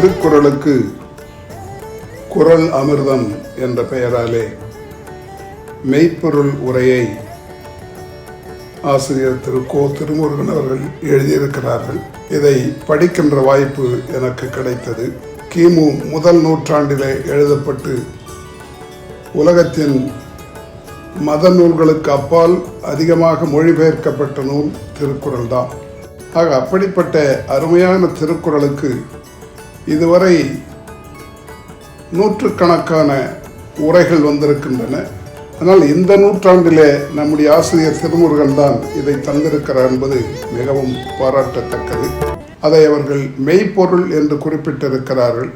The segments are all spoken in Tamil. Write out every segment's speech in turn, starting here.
திருக்குறளுக்கு குரல் அமிர்தம் என்ற பெயராலே மெய்ப்பொருள் உரையை ஆசிரியர் திரு கோ திருமுருகன் அவர்கள் எழுதியிருக்கிறார்கள். இதை படிக்கின்ற வாய்ப்பு எனக்கு கிடைத்தது. கிமு முதல் நூற்றாண்டிலே எழுதப்பட்டு உலகத்தின் மத நூல்களுக்கு அப்பால் அதிகமாக மொழிபெயர்க்கப்பட்ட நூல் திருக்குறள் தான் ஆக அப்படிப்பட்ட அருமையான திருக்குறளுக்கு இதுவரை நூற்றுக்கணக்கான உரைகள் வந்திருக்கின்றன. ஆனால் இந்த நூற்றாண்டிலே நம்முடைய ஆசிரியர் திருமுருகன் தான் இதை தந்திருக்கிறார் என்பது மிகவும் பாராட்டத்தக்கது. அதை அவர்கள் மெய்ப்பொருள் என்று குறிப்பிட்டிருக்கிறார்கள்.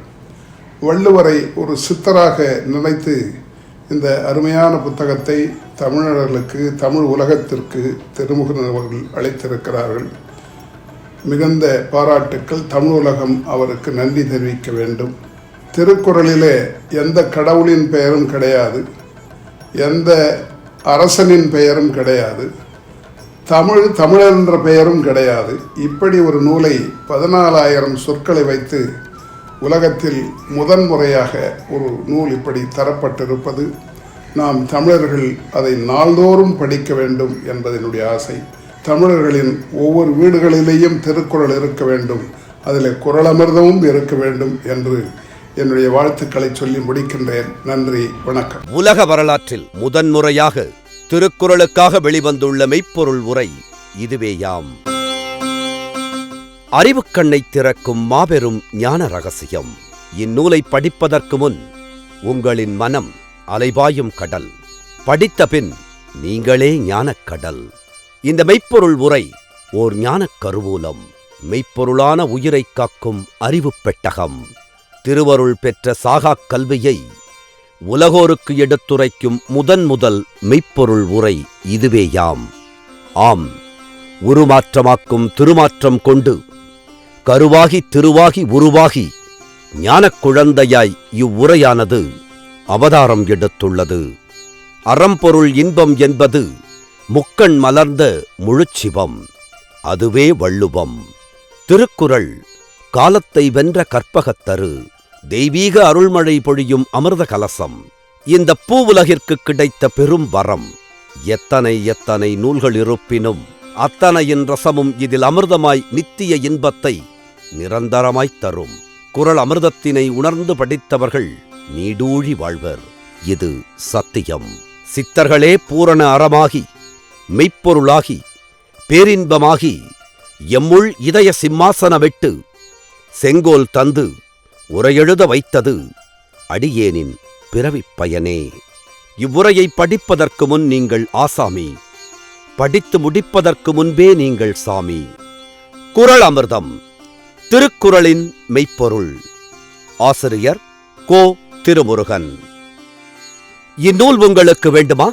வள்ளுவரை ஒரு சித்தராக நினைத்து இந்த அருமையான புத்தகத்தை தமிழர்களுக்கு தமிழ் உலகத்திற்கு திருமுகன் அவர்கள் அளித்திருக்கிறார்கள். மிகுந்த பாராட்டுக்கள் தமிழ் உலகம் அவருக்கு நன்றி தெரிவிக்க வேண்டும். திருக்குறளிலே எந்த கடவுளின் பெயரும் கிடையாது. எந்த அரசனின் பெயரும் கிடையாது. தமிழ் தமிழர் என்ற பெயரும் கிடையாது. இப்படி ஒரு நூலை பதினாலாயிரம் சொற்களை வைத்து உலகத்தில் முதன்முறையாக ஒரு நூல் இப்படி தரப்பட்டிருப்பது நாம் தமிழர்கள் அதை நாள்தோறும் படிக்க வேண்டும் என்பதனுடைய ஆசை. தமிழர்களின் ஒவ்வொரு வீடுகளிலேயும் திருக்குறள் இருக்க வேண்டும். அதில் குரலமிர்தமும் இருக்க வேண்டும் என்று என்னுடைய வாழ்த்துக்களை சொல்லி முடிக்கின்றேன். நன்றி வணக்கம். உலக வரலாற்றில் முதன்முறையாக திருக்குறளுக்காக வெளிவந்துள்ள மெய்ப்பொருள் உரை இதுவேயாம் அறிவுக்கண்ணை திறக்கும் மாபெரும் ஞான ரகசியம். இந்நூலை படிப்பதற்கு முன் உங்களின் மனம் அலைபாயும் கடல். படித்த பின் நீங்களே ஞானக் கடல். இந்த மெய்ப்பொருள் உரை ஓர் ஞானக் கருவூலம். மெய்ப்பொருளான உயிரைக் காக்கும் அறிவு பெட்டகம். திருவருள் பெற்ற சாகாக் கல்வியை உலகோருக்கு எடுத்துரைக்கும் முதன் முதல் மெய்ப்பொருள் உரை இதுவேயாம். ஆம் உருமாற்றமாக்கும் திருமாற்றம் கொண்டு கருவாகி திருவாகி உருவாகி ஞானக் குழந்தையாய் இவ்வுரையானது அவதாரம் எடுத்துள்ளது. அறம்பொருள் இன்பம் என்பது முக்கண் மலர்ந்த முழுச்சிவம் அதுவே வள்ளுவம். திருக்குறள் காலத்தை வென்ற கற்பகத்தரு தெய்வீக அருள்மழை பொழியும் அமிர்த கலசம். இந்த பூவுலகிற்கு கிடைத்த பெரும் வரம் எத்தனை எத்தனை நூல்கள் இருப்பினும் அத்தனையின் ரசமும் இதில் அமிர்தமாய் நித்திய இன்பத்தை நிரந்தரமாய்த் தரும். குரல் அமிர்தத்தினை உணர்ந்து படித்தவர்கள் நீடூழி வாழ்வர். இது சத்தியம். சித்தர்களே பூரண அறமாகி மெய்ப்பொருளாகி பேரின்பமாகி எம்முள் இதய சிம்மாசனமிட்டு செங்கோல் தந்து உரையெழுத வைத்தது அடியேனின் பிறவிப் பயனே. இவ்வுரையை படிப்பதற்கு முன் நீங்கள் ஆசாமி படித்து முடிப்பதற்கு முன்பே நீங்கள் சாமி. குறள் அமிர்தம் திருக்குறளின் மெய்ப்பொருள். ஆசிரியர் கோ. திருமுருகன். இந்நூல் உங்களுக்கு வேண்டுமா?